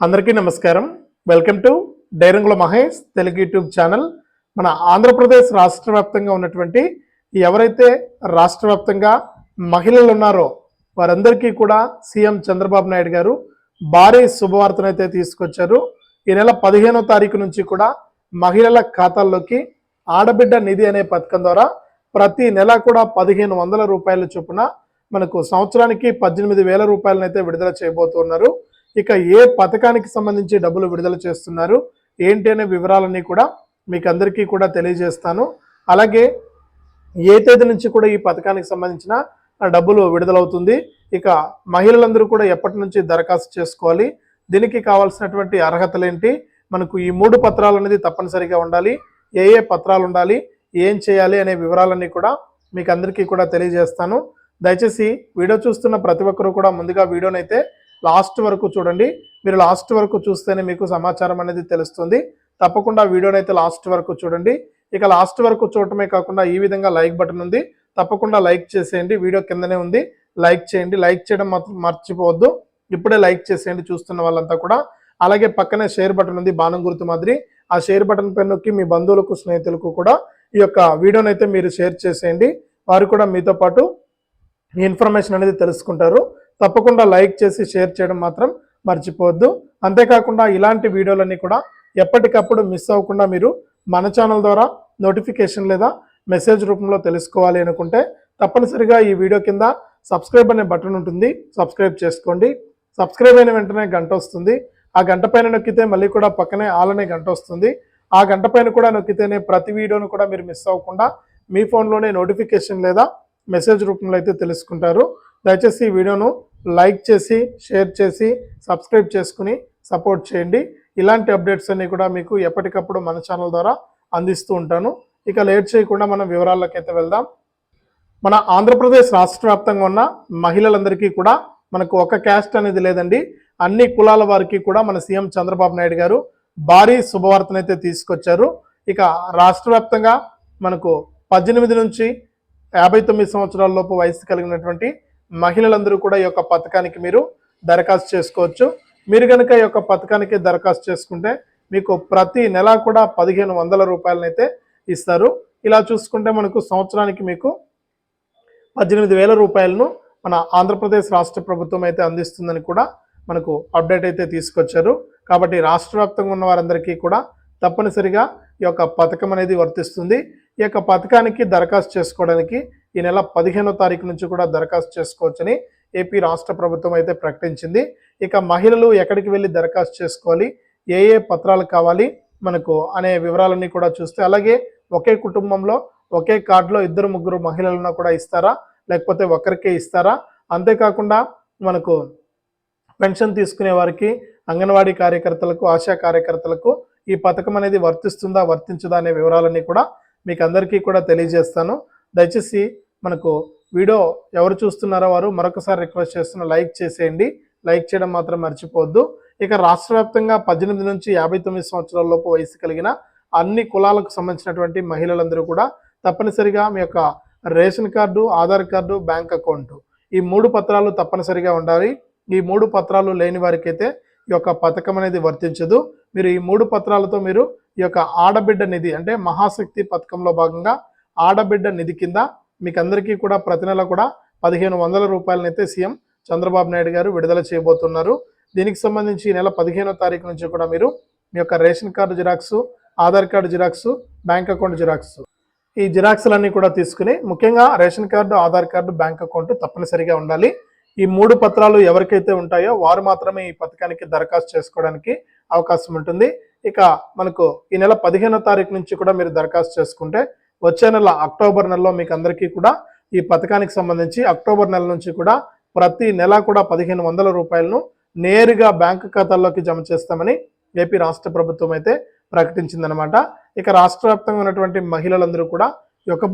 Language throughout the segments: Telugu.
అందరికీ నమస్కారం. Welcome to Dairangula Mahesh Telugu YouTube channel. మన ఆంధ్రప్రదేశ్ రాష్ట్ర వ్యాప్తంగా ఉన్నటువంటి ఎవరైతే రాష్ట్ర వ్యాప్తంగా మహిళలు ఉన్నారో వారందరికీ కూడా సీఎం చంద్రబాబు నాయుడు గారు భారీ శుభవార్తనైతే తీసుకొచ్చారు. ఈ నెల పదిహేనో తారీఖు నుంచి కూడా మహిళల ఖాతాల్లోకి ఆడబిడ్డ నిధి అనే పథకం ద్వారా ప్రతి నెల కూడా పదిహేను వందల రూపాయల చొప్పున మనకు సంవత్సరానికి పద్దెనిమిది వేల రూపాయలనైతే విడుదల చేయబోతున్నారు. ఇక ఏ పథకానికి సంబంధించి డబ్బులు విడుదల చేస్తున్నారు ఏంటి అనే వివరాలన్నీ కూడా మీకు అందరికీ కూడా తెలియజేస్తాను. అలాగే ఏ తేదీ నుంచి కూడా ఈ పథకానికి సంబంధించిన డబ్బులు విడుదలవుతుంది ఇక మహిళలందరూ కూడా ఎప్పటి నుంచి దరఖాస్తు చేసుకోవాలి దీనికి కావాల్సినటువంటి అర్హతలు ఏంటి మనకు ఈ మూడు పత్రాలు అనేది తప్పనిసరిగా ఉండాలి ఏ ఏ పత్రాలు ఉండాలి ఏం చేయాలి అనే వివరాలన్నీ కూడా మీకు అందరికీ కూడా తెలియజేస్తాను. దయచేసి వీడియో చూస్తున్న ప్రతి ఒక్కరూ కూడా ముందుగా వీడియోనైతే లాస్ట్ వరకు చూడండి. మీరు లాస్ట్ వరకు చూస్తేనే మీకు సమాచారం అనేది తెలుస్తుంది. తప్పకుండా వీడియోనైతే లాస్ట్ వరకు చూడండి. ఇక లాస్ట్ వరకు చూడటమే కాకుండా ఈ విధంగా లైక్ బటన్ ఉంది. తప్పకుండా లైక్ చేసేయండి. వీడియో కిందనే ఉంది. లైక్ చేయండి. లైక్ చేయడం మాత్రం మర్చిపోవద్దు. ఇప్పుడే లైక్ చేసేయండి చూస్తున్న వాళ్ళంతా కూడా. అలాగే పక్కనే షేర్ బటన్ ఉంది. బాణం గుర్తు మాదిరి. ఆ షేర్ బటన్ పై నొక్కి మీ బంధువులకు స్నేహితులకు కూడా ఈ యొక్క వీడియోనైతే అయితే మీరు షేర్ చేసేయండి. వారు కూడా మీతో పాటు ఈ ఇన్ఫర్మేషన్ అనేది తెలుసుకుంటారు. తప్పకుండా లైక్ చేసి షేర్ చేయడం మాత్రం మర్చిపోవద్దు. అంతేకాకుండా ఇలాంటి వీడియోలన్నీ కూడా ఎప్పటికప్పుడు మిస్ అవ్వకుండా మీరు మన ఛానల్ ద్వారా నోటిఫికేషన్ లేదా మెసేజ్ రూపంలో తెలుసుకోవాలి అనుకుంటే తప్పనిసరిగా ఈ వీడియో కింద సబ్స్క్రైబ్ అనే బటన్ ఉంటుంది. సబ్స్క్రైబ్ చేసుకోండి. సబ్స్క్రైబ్ అయిన వెంటనే గంట వస్తుంది. ఆ గంట పైన నొక్కితే మళ్ళీ కూడా పక్కనే ఆల్ అనే గంట వస్తుంది. ఆ గంట పైన కూడా నొక్కితేనే ప్రతి వీడియోను కూడా మీరు మిస్ అవ్వకుండా మీ ఫోన్లోనే నోటిఫికేషన్ లేదా మెసేజ్ రూపంలో అయితే తెలుసుకుంటారు. దయచేసి ఈ వీడియోను లైక్ చేసి షేర్ చేసి సబ్స్క్రైబ్ చేసుకుని సపోర్ట్ చేయండి. ఇలాంటి అప్డేట్స్ అన్ని కూడా మీకు ఎప్పటికప్పుడు మన ఛానల్ ద్వారా అందిస్తూ ఉంటాను. ఇక లేట్ చేయకుండా మనం వివరాల్లోకి అయితే వెళ్దాం. మన ఆంధ్రప్రదేశ్ రాష్ట్ర వ్యాప్తంగా ఉన్న మహిళలందరికీ కూడా మనకు ఒక క్యాస్ట్ అనేది లేదండి. అన్ని కులాల వారికి కూడా మన సీఎం చంద్రబాబు నాయుడు గారు భారీ శుభవార్తనైతే తీసుకొచ్చారు. ఇక రాష్ట్ర వ్యాప్తంగా మనకు పద్దెనిమిది నుంచి యాభై తొమ్మిది సంవత్సరాల లోపు వయసు కలిగినటువంటి మహిళలందరూ కూడా ఈ యొక్క పథకానికి మీరు దరఖాస్తు చేసుకోవచ్చు. మీరు కనుక ఈ యొక్క పథకానికి దరఖాస్తు చేసుకుంటే మీకు ప్రతి నెల కూడా పదిహేను వందల రూపాయలనైతే ఇస్తారు. ఇలా చూసుకుంటే మనకు సంవత్సరానికి మీకు పద్దెనిమిది వేల రూపాయలను మన ఆంధ్రప్రదేశ్ రాష్ట్ర ప్రభుత్వం అయితే అందిస్తుందని కూడా మనకు అప్డేట్ అయితే తీసుకొచ్చారు. కాబట్టి రాష్ట్ర వ్యాప్తంగా ఉన్న వారందరికీ కూడా తప్పనిసరిగా ఈ యొక్క పథకం అనేది వర్తిస్తుంది. ఈ యొక్క పథకానికి దరఖాస్తు చేసుకోవడానికి ఈ నెల పదిహేనో తారీఖు నుంచి కూడా దరఖాస్తు చేసుకోవచ్చని ఏపీ రాష్ట్ర ప్రభుత్వం అయితే ప్రకటించింది. ఇక మహిళలు ఎక్కడికి వెళ్ళి దరఖాస్తు చేసుకోవాలి? ఏ ఏ పత్రాలు కావాలి? మనకు అనే వివరాలన్నీ కూడా చూస్తే అలాగే ఒకే కుటుంబంలో ఒకే కార్డులో ఇద్దరు ముగ్గురు మహిళలను కూడా ఇస్తారా? లేకపోతే ఒకరికే ఇస్తారా? అంతేకాకుండా మనకు పెన్షన్ తీసుకునే వారికి అంగన్వాడీ కార్యకర్తలకు ఆశా కార్యకర్తలకు ఈ పథకం అనేది వర్తిస్తుందా వర్తించదా అనే వివరాలన్నీ కూడా మీకు అందరికీ కూడా తెలియజేస్తాను. దయచేసి మనకు వీడియో ఎవరు చూస్తున్నారో వారు మరొకసారి రిక్వెస్ట్ చేస్తున్న లైక్ చేసేయండి. లైక్ చేయడం మాత్రం మర్చిపోవద్దు. ఇక రాష్ట్ర వ్యాప్తంగా పద్దెనిమిది నుంచి యాభై తొమ్మిది సంవత్సరాల లోపు వయసు కలిగిన అన్ని కులాలకు సంబంధించినటువంటి మహిళలందరూ కూడా తప్పనిసరిగా మీ యొక్క ration card Aadhaar card bank account ఈ మూడు పత్రాలు తప్పనిసరిగా ఉండాలి. ఈ మూడు పత్రాలు లేని వారికైతే ఈ యొక్క పథకం అనేది వర్తించదు. మీరు ఈ మూడు పత్రాలతో మీరు ఈ యొక్క ఆడబిడ్డ నిధి అంటే మహాశక్తి పథకంలో భాగంగా ఆడబిడ్డ నిధి కింద మీకు అందరికీ కూడా ప్రతి నెల కూడా పదిహేను వందల రూపాయలనైతే సీఎం చంద్రబాబు నాయుడు గారు విడుదల చేయబోతున్నారు. దీనికి సంబంధించి ఈ నెల పదిహేనో తారీఖు నుంచి కూడా మీరు మీ యొక్క ration card xerox Aadhaar card xerox bank account xerox ఈ జిరాక్స్లన్నీ కూడా తీసుకుని ముఖ్యంగా ration card Aadhaar card bank account తప్పనిసరిగా ఉండాలి. ఈ మూడు పత్రాలు ఎవరికైతే ఉంటాయో వారు మాత్రమే ఈ పథకానికి దరఖాస్తు చేసుకోవడానికి అవకాశం ఉంటుంది. ఇక మనకు ఈ నెల పదిహేనో తారీఖు నుంచి కూడా మీరు దరఖాస్తు చేసుకుంటే వచ్చే నెల అక్టోబర్ నెలలో మీకు అందరికీ కూడా ఈ పథకానికి సంబంధించి అక్టోబర్ నెల నుంచి కూడా ప్రతి నెల కూడా పదిహేను వందల రూపాయలను నేరుగా బ్యాంకు ఖాతాల్లోకి జమ చేస్తామని ఏపీ రాష్ట్ర ప్రభుత్వం అయితే ప్రకటించిందనమాట. ఇక రాష్ట్ర వ్యాప్తంగా ఉన్నటువంటి మహిళలందరూ కూడా ఈ యొక్క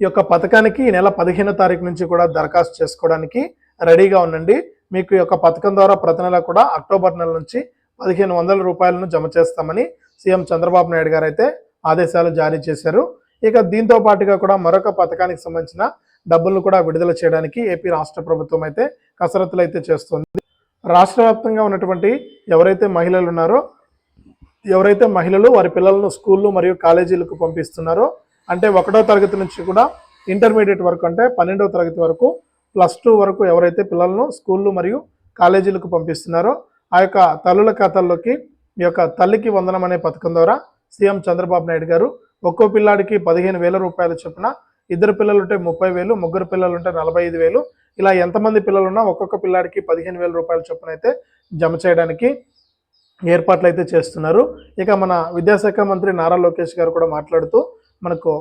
ఈ యొక్క పథకానికి ఈ నెల పదిహేనో తారీఖు నుంచి కూడా దరఖాస్తు చేసుకోవడానికి రెడీగా ఉండండి. మీకు ఈ యొక్క పథకం ద్వారా ప్రతి నెల కూడా అక్టోబర్ నెల నుంచి పదిహేను వందల రూపాయలను జమ చేస్తామని సీఎం చంద్రబాబు నాయుడు గారు అయితే ఆదేశాలు జారీ చేశారు. ఇక దీంతో పాటుగా కూడా మరొక పథకానికి సంబంధించిన డబ్బులను కూడా విడుదల చేయడానికి ఏపీ రాష్ట్ర ప్రభుత్వం అయితే కసరత్తులు అయితే చేస్తుంది. రాష్ట్ర వ్యాప్తంగా ఉన్నటువంటి ఎవరైతే మహిళలు ఉన్నారో ఎవరైతే మహిళలు వారి పిల్లలను స్కూళ్ళు మరియు కాలేజీలకు పంపిస్తున్నారో అంటే ఒకటో తరగతి నుంచి కూడా ఇంటర్మీడియట్ వరకు అంటే పన్నెండవ తరగతి వరకు ప్లస్ టూ వరకు ఎవరైతే పిల్లలను స్కూళ్ళు మరియు కాలేజీలకు పంపిస్తున్నారో ఆ యొక్క తల్లుల ఖాతాల్లోకి ఈ యొక్క తల్లికి వందనం అనే పథకం ద్వారా సీఎం చంద్రబాబు నాయుడు గారు ఒక్కో పిల్లాడికి పదిహేను వేల రూపాయల చొప్పున ఇద్దరు పిల్లలు ఉంటే ముప్పై వేలు ముగ్గురు పిల్లలు ఉంటే నలభై ఐదు వేలు. ఇలా ఎంతమంది పిల్లలు ఉన్నా ఒక్కొక్క పిల్లాడికి పదిహేను వేల రూపాయల చొప్పున అయితే జమ చేయడానికి ఏర్పాట్లు అయితే చేస్తున్నారు. ఇక మన విద్యాశాఖ మంత్రి నారా లోకేష్ గారు కూడా మాట్లాడుతూ మనకు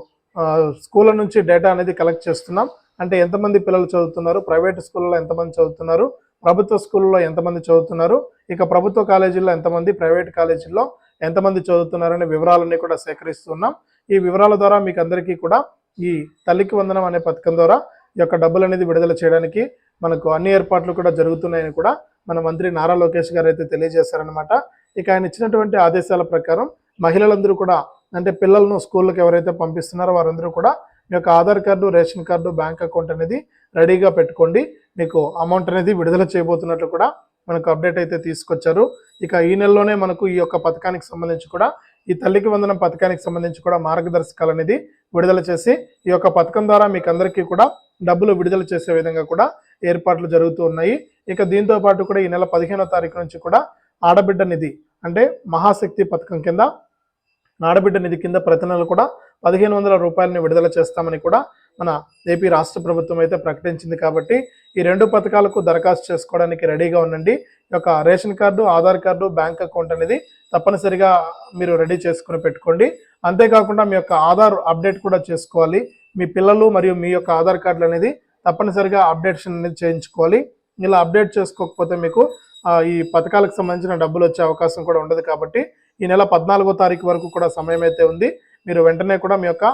స్కూళ్ళ నుంచి డేటా అనేది కలెక్ట్ చేస్తున్నాం. అంటే ఎంతమంది పిల్లలు చదువుతున్నారు ప్రైవేట్ స్కూళ్ళలో ఎంతమంది చదువుతున్నారు ప్రభుత్వ స్కూళ్ళలో ఎంతమంది చదువుతున్నారు ఇక ప్రభుత్వ కాలేజీల్లో ఎంతమంది ప్రైవేట్ కాలేజీల్లో ఎంతమంది చదువుతున్నారనే వివరాలన్నీ కూడా సేకరిస్తున్నాం. ఈ వివరాల ద్వారా మీకు అందరికీ కూడా ఈ తల్లికి వందనం అనే పథకం ద్వారా ఈ యొక్క డబ్బులు అనేది విడుదల చేయడానికి మనకు అన్ని ఏర్పాట్లు కూడా జరుగుతున్నాయని కూడా మన మంత్రి నారా లోకేష్ గారు అయితే తెలియజేశారనమాట ఇక ఆయన ఇచ్చినటువంటి ఆదేశాల ప్రకారం మహిళలందరూ కూడా అంటే పిల్లలను స్కూళ్ళకి ఎవరైతే పంపిస్తున్నారో వారందరూ కూడా మీ యొక్క Aadhaar card ration card bank account అనేది రెడీగా పెట్టుకోండి. మీకు అమౌంట్ అనేది విడుదల చేయబోతున్నట్లు కూడా మనకు అప్డేట్ అయితే తీసుకొచ్చారు. ఇక ఈ నెలలోనే మనకు ఈ యొక్క పథకానికి సంబంధించి కూడా ఈ తల్లికి వందనం పథకానికి సంబంధించి కూడా మార్గదర్శకాలు అనేది విడుదల చేసి ఈ యొక్క పథకం ద్వారా మీకు అందరికీ కూడా డబ్బులు విడుదల చేసే విధంగా కూడా ఏర్పాట్లు జరుగుతూ ఉన్నాయి. ఇక దీంతో పాటు కూడా ఈ నెల పదిహేనో తారీఖు నుంచి కూడా ఆడబిడ్డ నిధి అంటే మహాశక్తి పథకం కింద ఆడబిడ్డ నిధి కింద ప్రతి నెల కూడా పదిహేను వందల రూపాయలని విడుదల చేస్తామని కూడా మన ఏపీ రాష్ట్ర ప్రభుత్వం అయితే ప్రకటించింది కాబట్టి ఈ రెండు పథకాలకు దరఖాస్తు చేసుకోవడానికి రెడీగా ఉండండి. ఈ యొక్క ration card Aadhaar card bank account అనేది తప్పనిసరిగా మీరు రెడీ చేసుకుని పెట్టుకోండి. అంతేకాకుండా మీ యొక్క ఆధార్ అప్డేట్ కూడా చేసుకోవాలి. మీ పిల్లలు మరియు మీ యొక్క ఆధార్ కార్డులు అనేది తప్పనిసరిగా అప్డేషన్ అనేది చేయించుకోవాలి. ఇలా అప్డేట్ చేసుకోకపోతే మీకు ఈ పథకాలకు సంబంధించిన డబ్బులు వచ్చే అవకాశం కూడా ఉండదు కాబట్టి ఈ నెల పద్నాలుగో తారీఖు వరకు కూడా సమయం అయితే ఉంది. మీరు వెంటనే కూడా మీ యొక్క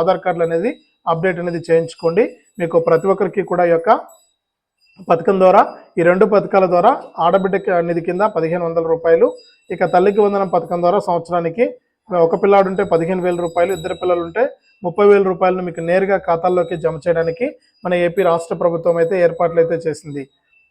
ఆధార్ కార్డులు అనేది అప్డేట్ అనేది చేయించుకోండి. మీకు ప్రతి ఒక్కరికి కూడా ఈ యొక్క పథకం ద్వారా ఈ రెండు పథకాల ద్వారా ఆడబిడ్డ నిధి కింద పదిహేను వందల రూపాయలు ఇక తల్లికి వందనం పథకం ద్వారా సంవత్సరానికి ఒక పిల్లాడు ఉంటే పదిహేను వేల రూపాయలు ఇద్దరు పిల్లలు ఉంటే ముప్పై వేల రూపాయలను మీకు నేరుగా ఖాతాల్లోకి జమ చేయడానికి మన ఏపీ రాష్ట్ర ప్రభుత్వం అయితే ఏర్పాట్లు అయితే చేసింది.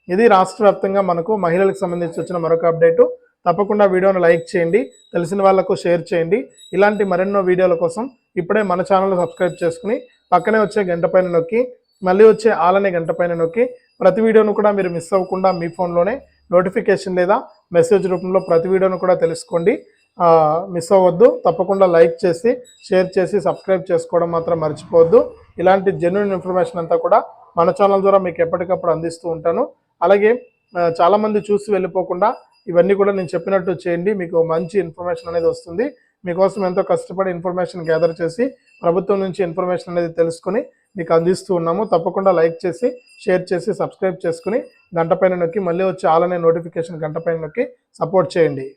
ఇది రాష్ట్ర వ్యాప్తంగా మనకు మహిళలకు సంబంధించి వచ్చిన మరొక అప్డేటు. తప్పకుండా వీడియోను లైక్ చేయండి తెలిసిన వాళ్ళకు షేర్ చేయండి. ఇలాంటి మరెన్నో వీడియోల కోసం ఇప్పుడే మన ఛానల్ సబ్స్క్రైబ్ చేసుకుని పక్కనే వచ్చే గంట పైన నొక్కి మళ్ళీ వచ్చే ఆలనే గంట పైన నొక్కి ప్రతి వీడియోను కూడా మీరు మిస్ అవ్వకుండా మీ ఫోన్లోనే నోటిఫికేషన్ లేదా మెసేజ్ రూపంలో ప్రతి వీడియోను కూడా తెలుసుకోండి. మిస్ అవ్వద్దు. తప్పకుండా లైక్ చేసి షేర్ చేసి సబ్స్క్రైబ్ చేసుకోవడం మాత్రం మర్చిపోవద్దు. ఇలాంటి జెన్యున్ ఇన్ఫర్మేషన్ అంతా కూడా మన ఛానల్ ద్వారా మీకు ఎప్పటికప్పుడు అందిస్తూ ఉంటాను. అలాగే చాలామంది చూసి వెళ్ళిపోకుండా ఇవన్నీ కూడా నేను చెప్పినట్టు చేయండి. మీకు మంచి ఇన్ఫర్మేషన్ అనేది వస్తుంది. మీకోసం ఎంతో కష్టపడి ఇన్ఫర్మేషన్ గ్యాదర్ చేసి ప్రభుత్వం నుంచి ఇన్ఫర్మేషన్ అనేది తెలుసుకొని మీకు అందిస్తూ ఉన్నాము. తప్పకుండా లైక్ చేసి షేర్ చేసి సబ్స్క్రైబ్ చేసుకుని గంట పైన నొక్కి మళ్ళీ వచ్చి ఆలనే నోటిఫికేషన్ గంట పైన నొక్కి సపోర్ట్ చేయండి.